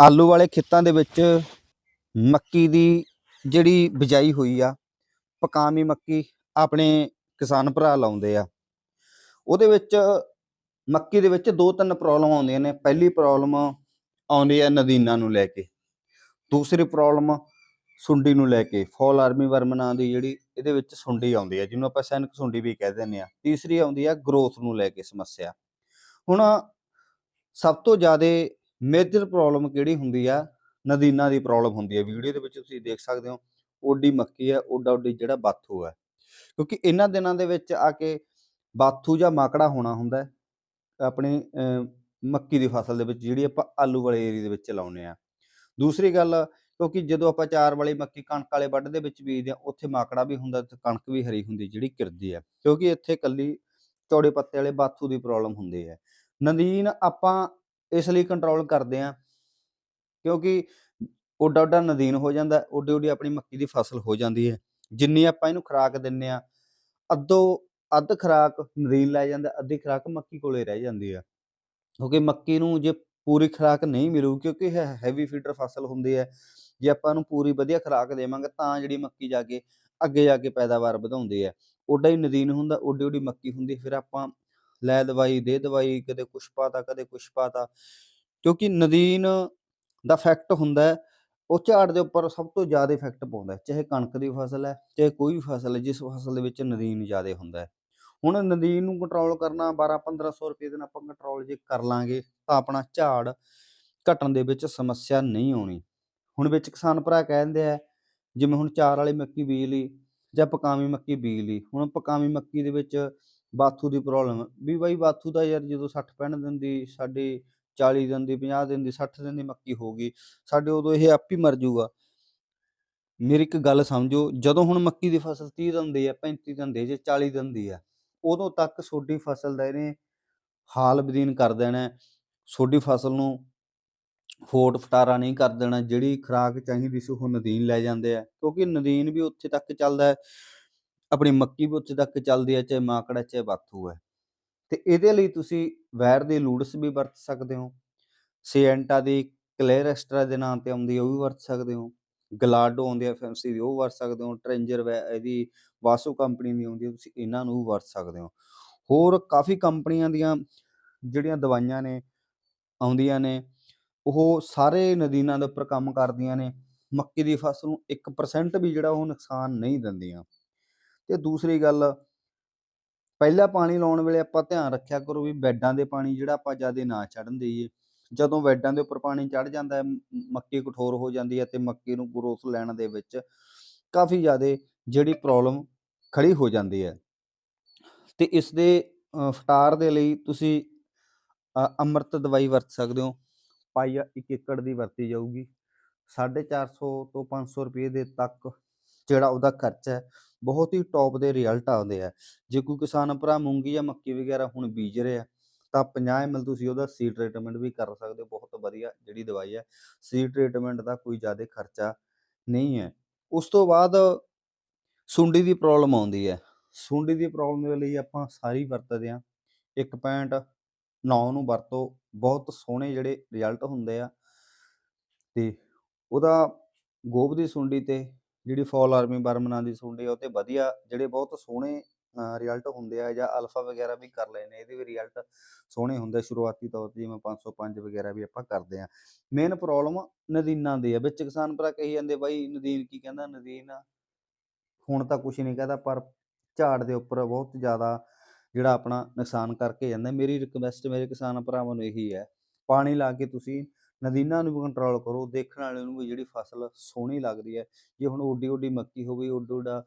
ਆਲੂ ਵਾਲੇ ਖੇਤਾਂ ਦੇ ਵਿੱਚ ਮੱਕੀ ਦੀ ਜਿਹੜੀ ਬਿਜਾਈ ਹੋਈ ਆ, ਪਕਾਮੀ ਮੱਕੀ ਆਪਣੇ ਕਿਸਾਨ ਭਰਾ ਲਾਉਂਦੇ ਆ। ਉਹਦੇ ਵਿੱਚ ਮੱਕੀ ਦੇ ਵਿੱਚ ਦੋ ਤਿੰਨ ਪ੍ਰੋਬਲਮ ਆਉਂਦੀਆਂ ਨੇ। ਪਹਿਲੀ ਪ੍ਰੋਬਲਮ ਆਉਂਦੀ ਹੈ ਨਦੀਨਾਂ ਨੂੰ ਲੈ ਕੇ। ਦੂਸਰੀ ਪ੍ਰੋਬਲਮ ਸੁੰਡੀ ਨੂੰ ਲੈ ਕੇ। ਫਾਲ ਆਰਮੀ ਵਰਮ ਨਾਂ ਦੀ ਜਿਹੜੀ ਇਹਦੇ ਵਿੱਚ ਸੁੰਡੀ ਆਉਂਦੀ ਹੈ ਜਿਹਨੂੰ ਆਪਾਂ ਸੈਨਿਕ ਸੁੰਡੀ ਵੀ ਕਹਿ ਦਿੰਦੇ ਆ। ਤੀਸਰੀ ਆਉਂਦੀ ਆ ਗਰੋਥ ਨੂੰ ਲੈ ਕੇ ਸਮੱਸਿਆ। ਹੁਣ ਸਭ ਤੋਂ ਜ਼ਿਆਦਾ ਮੇਜਰ ਪ੍ਰੋਬਲਮ ਕਿਹੜੀ ਹੁੰਦੀ ਆ? ਨਦੀਨਾਂ ਦੀ ਪ੍ਰੋਬਲਮ ਹੁੰਦੀ ਹੈ ਵੀਡੀਓ ਦੇ ਵਿੱਚ ਤੁਸੀਂ ਦੇਖ ਸਕਦੇ ਹੋ, ਓਡੀ ਮੱਕੀ ਹੈ ਓਡਾ ਓਡੀ ਜਿਹੜਾ ਬਾਥੂ ਹੈ ਕਿਉਂਕਿ ਇਹਨਾਂ ਦਿਨਾਂ ਦੇ ਵਿੱਚ ਆ ਕੇ ਬਾਥੂ ਜਾਂ ਮਾਕੜਾ ਹੋਣਾ ਹੁੰਦਾ ਆਪਣੇ ਮੱਕੀ ਦੀ ਫਸਲ ਦੇ ਵਿੱਚ ਜਿਹੜੀ ਆਪਾਂ ਆਲੂ ਵਾਲੇ ਏਰੀਆ ਦੇ ਵਿੱਚ ਲਾਉਨੇ ਆ ਦੂਸਰੀ ਗੱਲ, ਕਿਉਂਕਿ ਜਦੋਂ ਆਪਾਂ ਚਾਰ ਵਾਲੀ ਮੱਕੀ ਕਣਕ ਵਾਲੇ ਵੱਢ ਦੇ ਵਿੱਚ ਬੀਜਦੇ ਆ ਉੱਥੇ ਮਾਕੜਾ ਵੀ ਹੁੰਦਾ ਤੇ ਕਣਕ ਵੀ ਹਰੀ ਹੁੰਦੀ ਜਿਹੜੀ ਕਿਰਦੀ ਆ। ਕਿਉਂਕਿ ਇੱਥੇ ਕੱਲੀ ਚੌੜੇ ਪੱਤੇ ਵਾਲੇ ਬਾਥੂ ਦੀ ਪ੍ਰੋਬਲਮ ਹੁੰਦੀ ਹੈ। ਨਦੀਨ ਆਪਾਂ ਇਸ ਲਈ ਕੰਟਰੋਲ ਕਰਦੇ ਆ ਕਿਉਂਕਿ ਓਡਾ ਓਡਾ ਨਦੀਨ ਹੋ ਜਾਂਦਾ ਓਡੀ ਉੱਡੀ ਆਪਣੀ ਮੱਕੀ ਦੀ ਫਸਲ ਹੋ ਜਾਂਦੀ ਹੈ। ਜਿੰਨੀ ਆਪਾਂ ਇਹਨੂੰ ਖੁਰਾਕ ਦਿੰਨੇ ਆ ਅੱਧੋ ਅੱਧ ਖੁਰਾਕ ਨਦੀਨ ਲੈ ਜਾਂਦਾ, ਅੱਧੀ ਖੁਰਾਕ ਮੱਕੀ ਕੋਲੇ ਰਹਿ ਜਾਂਦੀ ਆ ਕਿਉਂਕਿ ਮੱਕੀ ਨੂੰ ਜੇ ਪੂਰੀ ਖੁਰਾਕ ਨਹੀਂ ਮਿਲੂ ਕਿਉਂਕਿ ਇਹ ਹੈਵੀ ਫੀਡਰ ਫਸਲ ਹੁੰਦੀ ਹੈ, ਜੇ ਆਪਾਂ ਨੂੰ ਪੂਰੀ ਵਧੀਆ ਖੁਰਾਕ ਦੇਵਾਂਗੇ, ਤਾਂ ਜਿਹੜੀ ਮੱਕੀ ਜਾ ਕੇ ਅੱਗੇ ਜਾ ਕੇ ਪੈਦਾਵਾਰ ਵਧਾਉਂਦੀ ਹੈ। ਓਡਾ ਹੀ ਨਦੀਨ ਹੁੰਦਾ ਓਡੀ ਓਡੀ ਮੱਕੀ ਹੁੰਦੀ ਫਿਰ ਆਪਾਂ ਲੈ ਦਵਾਈ ਦੇ ਦਵਾਈ ਕਦੇ ਕੁਛ ਪਾਤਾ ਕਦੇ ਕੁਛ ਪਾਤਾ। ਕਿਉਂਕਿ ਨਦੀਨ ਦਾ ਫੈਕਟ ਹੁੰਦਾ ਹੈ, ਉਹ ਝਾੜ ਦੇ ਉੱਪਰ ਸਭ ਤੋਂ ਜ਼ਿਆਦਾ ਇਫੈਕਟ ਪਾਉਂਦਾ ਹੈ, ਚਾਹੇ ਕਣਕ ਦੀ ਫਸਲ ਹੈ ਚਾਹੇ ਕੋਈ ਵੀ ਫਸਲ ਹੈ ਜਿਸ ਫਸਲ ਦੇ ਵਿੱਚ ਨਦੀਨ ਜ਼ਿਆਦਾ ਹੁੰਦਾ ਹੈ। ਹੁਣ ਨਦੀਨ ਨੂੰ ਕੰਟਰੋਲ ਕਰਨਾ 12 1500 ਰੁਪਏ ਦੇ ਨਾਲ ਆਪਾਂ ਕੰਟਰੋਲ ਜੇ ਕਰ ਲਾਂਗੇ ਤਾਂ ਆਪਣਾ ਝਾੜ ਘਟਣ ਦੇ ਵਿੱਚ ਸਮੱਸਿਆ ਨਹੀਂ ਆਉਣੀ। ਹੁਣ ਵਿੱਚ ਕਿਸਾਨ ਭਰਾ ਕਹਿੰਦੇ ਆ ਜਿਵੇਂ ਹੁਣ ਚਾਰ ਵਾਲੀ ਮੱਕੀ ਬੀਜ ਲਈ ਜਾਂ ਪਕਾਵੀਂ ਮੱਕੀ ਬੀਜ ਲਈ। ਹੁਣ ਪਕਾਵੀਂ ਮੱਕੀ ਦੇ ਵਿੱਚ ਬਾਥੂ ਦੀ ਪ੍ਰੋਬਲਮ ਵੀ ਬਾਈ ਬਾਥੂ ਦਾ ਯਾਰ ਜਦੋਂ 60 65 ਦਿਨ ਦੀ ਸਾਡੀ 40 ਦਿਨ ਦੀ 50 ਦਿਨ ਦੀ 60 ਦਿਨ ਦੀ ਮੱਕੀ ਹੋ ਗਈ ਸਾਡੇ ਉਦੋਂ ਇਹ ਆਪ ਹੀ ਮਰ ਜਾਊਗਾ ਮੇਰੀ ਇੱਕ ਗੱਲ ਸਮਝੋ ਜਦੋਂ ਹੁਣ ਮੱਕੀ ਦੀ ਫਸਲ 30 ਦਿਨ ਦੀ ਹੈ 35 ਦਿਨ ਦੀ ਹੈ, ਜੇ 40 ਦਿਨ ਦੀ ਹੈ ਉਦੋਂ ਤੱਕ ਤੁਹਾਡੀ ਫਸਲ ਦਾ ਇਹਨੇ ਹਾਲ ਬਦੀਨ ਕਰ ਦੇਣਾ ਹੈ। ਤੁਹਾਡੀ ਫਸਲ ਨੂੰ ਫੋਟ ਫਟਾਰਾ ਨਹੀਂ ਕਰ ਦੇਣਾ ਜਿਹੜੀ ਖੁਰਾਕ ਚਾਹੀਦੀ ਸੀ ਉਹ ਨਦੀਨ ਲੈ ਜਾਂਦੇ ਆ ਕਿਉਂਕਿ ਨਦੀਨ ਵੀ ਉੱਥੇ ਤੱਕ ਚੱਲਦਾ ਹੈ। ਆਪਣੀ ਮੱਕੀ ਵੀ ਉੱਥੇ ਤੱਕ ਚੱਲਦੀ ਹੈ, ਚਾਹੇ ਮਾਕੜਾ, ਚਾਹੇ ਬਾਥੂ ਹੈ। ਤੇ ਇਹਦੇ ਲਈ ਤੁਸੀਂ ਵੈਰ ਦੀ ਲੂਡਸ ਵੀ ਵਰਤ ਸਕਦੇ ਹੋ। ਸੀਐਂਟਾ ਦੀ ਕਲੇਅਰ ਐਕਸਟਰਾ ਦੇ ਨਾਂ ਤੇ ਆਉਂਦੀ ਹੈ, ਉਹ ਵੀ ਵਰਤ ਸਕਦੇ ਹੋ। ਗਲਾਡੋ ਆਉਂਦੀ ਹੈ, ਫੈਂਸੀ ਦੀ, ਉਹ ਵਰਤ ਸਕਦੇ ਹੋ। ਟ੍ਰੇਂਜਰ ਵੈ, ਇਹਦੀ ਵਾਸੋ ਕੰਪਨੀ ਦੀ ਆਉਂਦੀ ਹੈ, ਤੁਸੀਂ ਇਹਨਾਂ ਨੂੰ ਵੀ ਵਰਤ ਸਕਦੇ ਹੋ। ਹੋਰ ਕਾਫੀ ਕੰਪਨੀਆਂ ਦੀਆਂ ਜਿਹੜੀਆਂ ਦਵਾਈਆਂ ਨੇ, ਆਉਂਦੀਆਂ ਨੇ, ਉਹ ਸਾਰੇ ਨਦੀਨਾਂ ਦੇ ਉੱਪਰ ਕੰਮ ਕਰਦੀਆਂ ਨੇ। ਮੱਕੀ ਦੀ ਫਸਲ ਨੂੰ 1% ਵੀ ਜਿਹੜਾ ਉਹ ਨੁਕਸਾਨ ਨਹੀਂ ਦਿੰਦੀਆਂ। ਤੇ ਦੂਸਰੀ ਗੱਲ, ਪਹਿਲਾ ਪਾਣੀ ਲਾਉਣ ਵੇਲੇ ਆਪਾਂ ਧਿਆਨ ਰੱਖਿਆ ਕਰੋ ਵੀ ਬੈੱਡਾਂ ਦੇ ਪਾਣੀ ਜਿਹੜਾ ਆਪਾਂ ਜ਼ਿਆਦਾ ਨਾ ਚੜਨ ਦੇਈਏ। ਜਦੋਂ ਬੈੱਡਾਂ ਦੇ ਉੱਪਰ ਪਾਣੀ ਚੜ ਜਾਂਦਾ ਹੈ ਮੱਕੀ ਕਠੋਰ ਹੋ ਜਾਂਦੀ ਹੈ ਤੇ ਮੱਕੀ ਨੂੰ ਗਰੋਥ ਲੈਣ ਦੇ ਵਿੱਚ ਕਾਫੀ ਜ਼ਿਆਦਾ ਜਿਹੜੀ ਪ੍ਰੋਬਲਮ ਖੜੀ ਹੋ ਜਾਂਦੀ ਹੈ। ਤੇ ਇਸ ਦੇ ਫਟਾਰ ਦੇ ਲਈ ਤੁਸੀਂ ਅੰਮ੍ਰਿਤ ਦਵਾਈ ਵਰਤ ਸਕਦੇ ਹੋ। ਪਾਈਆ 1 ਏਕੜ ਦੀ ਵਰਤੀ ਜਾਊਗੀ। 450 ਤੋਂ 500 ਰੁਪਏ ਦੇ ਤੱਕ ਜਿਹੜਾ ਉਹਦਾ ਖਰਚਾ ਹੈ ਬਹੁਤ ਹੀ ਟੌਪ ਦੇ ਰਿਜ਼ਲਟ ਆਉਂਦੇ ਆ। ਜੇ ਕੋਈ ਕਿਸਾਨ ਭਰਾ ਮੂੰਗੀ ਜਾਂ ਮੱਕੀ ਵਗੈਰਾ ਹੁਣ ਬੀਜ ਰਿਹਾ, ਤਾਂ 50 ml ਤੁਸੀਂ ਉਹਦਾ ਸੀ ਟ੍ਰੀਟਮੈਂਟ ਵੀ ਕਰ ਸਕਦੇ ਹੋ, ਬਹੁਤ ਵਧੀਆ ਜਿਹੜੀ ਦਵਾਈ ਹੈ ਸੀ ਟ੍ਰੀਟਮੈਂਟ ਦਾ ਕੋਈ ਜ਼ਿਆਦਾ ਖਰਚਾ ਨਹੀਂ ਹੈ। ਉਸ ਤੋਂ ਬਾਅਦ ਸੁੰਡੀ ਦੀ ਪ੍ਰੋਬਲਮ ਆਉਂਦੀ ਹੈ। ਸੁੰਡੀ ਦੀ ਪ੍ਰੋਬਲਮ ਦੇ ਲਈ ਆਪਾਂ ਸਾਰੀ ਵਰਤਦੇ ਆ 1.9 ਨੂੰ ਵਰਤੋ, ਬਹੁਤ ਸੋਹਣੇ ਜਿਹੜੇ ਰਿਜ਼ਲਟ ਹੁੰਦੇ ਆ। ਤੇ ਉਹਦਾ ਗੋਭ ਦੀ ਸੁੰਡੀ ਤੇ ਜਿਹੜੀ ਫਾਲ ਆਰਮੀ ਵਰਮ ਦੀ ਸੁੰਡੀ ਆ, ਉਹ ਤੇ ਵਧੀਆ ਜਿਹੜੇ ਬਹੁਤ ਸੋਹਣੇ ਰਿਜ਼ਲਟ ਹੁੰਦੇ ਆ ਜਾਂ ਅਲਫਾ ਵਗੈਰਾ ਵੀ ਕਰ ਲਏ ਇਹਦੇ ਵੀ ਰਿਜ਼ਲਟ ਸੋਹਣੇ ਹੁੰਦੇ ਸ਼ੁਰੂਆਤੀ ਤੌਰ ਤੇ ਜਿਵੇਂ 505 ਵਗੈਰਾ ਵੀ ਆਪਾਂ ਕਰਦੇ ਆ। ਮੇਨ ਪ੍ਰੋਬਲਮ ਨਦੀਨਾਂ ਦੇ ਆ, ਵਿੱਚ ਕਿਸਾਨ ਭਰਾ ਕਹੀ ਜਾਂਦੇ ਬਾਈ ਨਦੀਨ ਕੀ ਕਹਿੰਦਾ, ਨਦੀਨ ਹੁਣ ਤਾਂ ਕੁਝ ਨਹੀਂ ਕਹਦਾ, ਪਰ ਝਾੜ ਦੇ ਉੱਪਰ ਬਹੁਤ ਜ਼ਿਆਦਾ ਜਿਹੜਾ ਆਪਣਾ ਨੁਕਸਾਨ ਕਰਕੇ ਜਾਂਦਾ। ਮੇਰੀ ਰਿਕਵੈਸਟ ਮੇਰੇ ਕਿਸਾਨ ਭਰਾਵਾਂ ਨੂੰ ਇਹੀ ਹੈ, ਪਾਣੀ ਲਾ ਕੇ ਤੁਸੀਂ ਨਦੀਨਾਂ ਨੂੰ ਵੀ ਕੰਟਰੋਲ ਕਰੋ, ਦੇਖਣ ਵਾਲੇ ਨੂੰ ਵੀ ਜਿਹੜੀ ਫਸਲ ਸੋਹਣੀ ਲੱਗਦੀ ਹੈ, ਜੇ ਹੁਣ ਓਡੀ ਓਡੀ ਮੱਕੀ ਹੋਵੇ, ਓਡਾ ਓਡਾ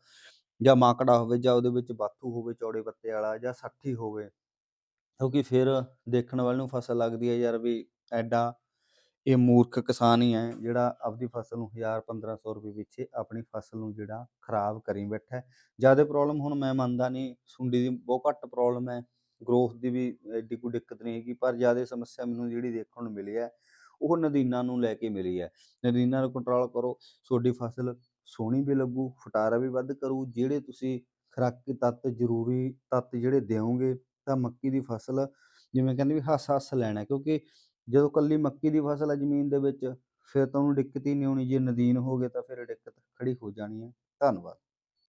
ਜਾਂ ਮਾਕੜਾ ਹੋਵੇ, ਜਾਂ ਉਹਦੇ ਵਿੱਚ ਬਾਥੂ ਹੋਵੇ, ਚੌੜੇ ਪੱਤੇ ਵਾਲਾ ਜਾਂ ਸੱਠੀ ਹੋਵੇ, ਕਿਉਂਕਿ ਫਿਰ ਦੇਖਣ ਵਾਲੇ ਨੂੰ ਫਸਲ ਲੱਗਦੀ ਹੈ ਯਾਰ ਵੀ ਐਡਾ ਇਹ ਮੂਰਖ ਕਿਸਾਨ ਹੀ ਹੈ, ਜਿਹੜਾ ਆਪਦੀ ਫਸਲ ਨੂੰ 1000 1500 ਰੁਪਏ ਪਿੱਛੇ ਆਪਣੀ ਫਸਲ ਨੂੰ ਜਿਹੜਾ ਖਰਾਬ ਕਰੀ ਬੈਠਾ ਜ਼ਿਆਦਾ ਪ੍ਰੋਬਲਮ ਹੁਣ ਮੈਂ ਮੰਨਦਾ ਨਹੀਂ, ਸੁੰਡੀ ਦੀ ਬਹੁਤ ਘੱਟ ਪ੍ਰੋਬਲਮ ਹੈ ਗਰੋਥ ਦੀ ਵੀ ਐਡੀ ਕੋਈ ਦਿੱਕਤ ਨਹੀਂ ਹੈਗੀ, ਪਰ ਜ਼ਿਆਦਾ ਸਮੱਸਿਆ ਮੈਨੂੰ ਜਿਹੜੀ ਦੇਖਣ ਨੂੰ ਮਿਲੀ ਹੈ ਉਹ ਨਦੀਨਾਂ ਨੂੰ ਲੈ ਕੇ ਮਿਲੀ ਹੈ। ਨਦੀਨਾਂ ਨੂੰ ਕੰਟਰੋਲ ਕਰੋ, ਤੁਹਾਡੀ ਫਸਲ ਸੋਹਣੀ ਵੀ ਲੱਗੂ, ਫਟਾਰਾ ਵੀ ਵੱਧ ਕਰੂ, ਜਿਹੜੇ ਤੁਸੀਂ ਖੁਰਾਕੀ ਤੱਤ ਜ਼ਰੂਰੀ ਤੱਤ ਜਿਹੜੇ ਦਿਓਗੇ ਤਾਂ ਮੱਕੀ ਦੀ ਫਸਲ, ਜਿਵੇਂ ਕਹਿੰਦੇ ਵੀ ਹੱਸ ਹੱਸ ਲੈਣਾ, ਕਿਉਂਕਿ ਜਦੋਂ ਕੱਲੀ ਮੱਕੀ ਦੀ ਫਸਲ ਹੈ ਜ਼ਮੀਨ ਦੇ ਵਿੱਚ, ਫਿਰ ਤਾਂ ਉਹਨੂੰ ਦਿੱਕਤ ਹੀ ਨਹੀਂ ਆਉਣੀ ਜੇ ਨਦੀਨ ਹੋ ਗਏ ਤਾਂ ਫਿਰ ਦਿੱਕਤ ਖੜੀ ਹੋ ਜਾਣੀ ਹੈ। ਧੰਨਵਾਦ।